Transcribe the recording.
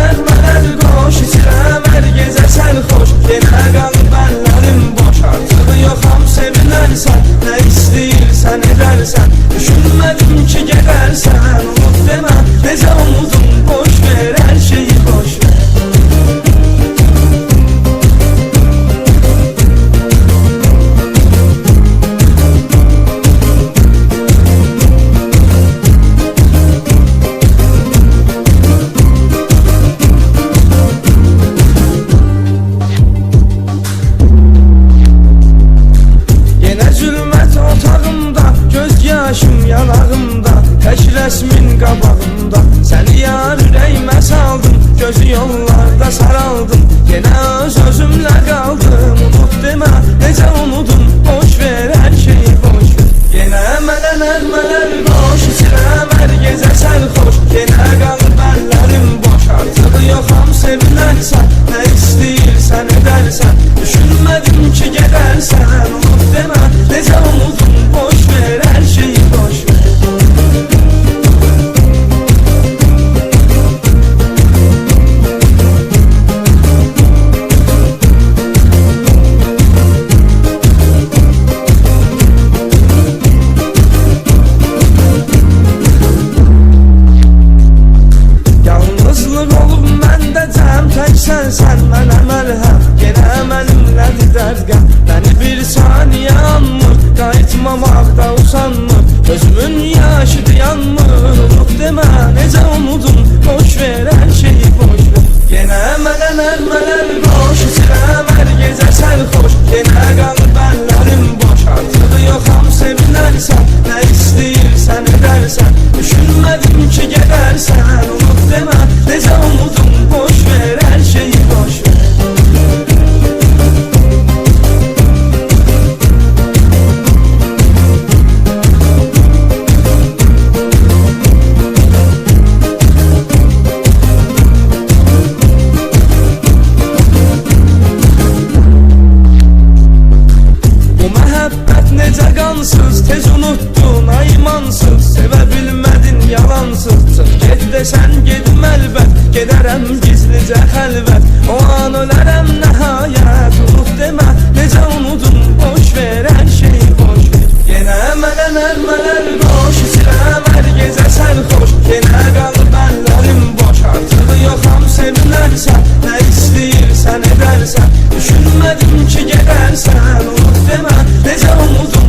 Eser mənədir qoş, içirəm hər gecə sərxoş Yenə qan bən Nərmələr boş İçirəm hər gecə sərxoş Yenə qalıb əllərim boş Artıq yoxam sevinərsən Nə istəyirsən edərsən Düşünmədim ki gedərsən Unut demə, Boş necə qansız Tez unuttun ay imansız Sevə bilmədin yalansız. Çıx get desən gedim əlbət Gedərəm gizlicə xəlvət O an ölərəm nəhayət Unut demə necə unudum Boş ver hər şeyi boş ver. Yenə mənə nərmələr qoş İçirəm hər gecə sərxoş Yenə qalıb əllərim boş Artıq yoxam sevinərsən Nə istəyirsən edərsən Düşünmədim ki gedərsən దేశము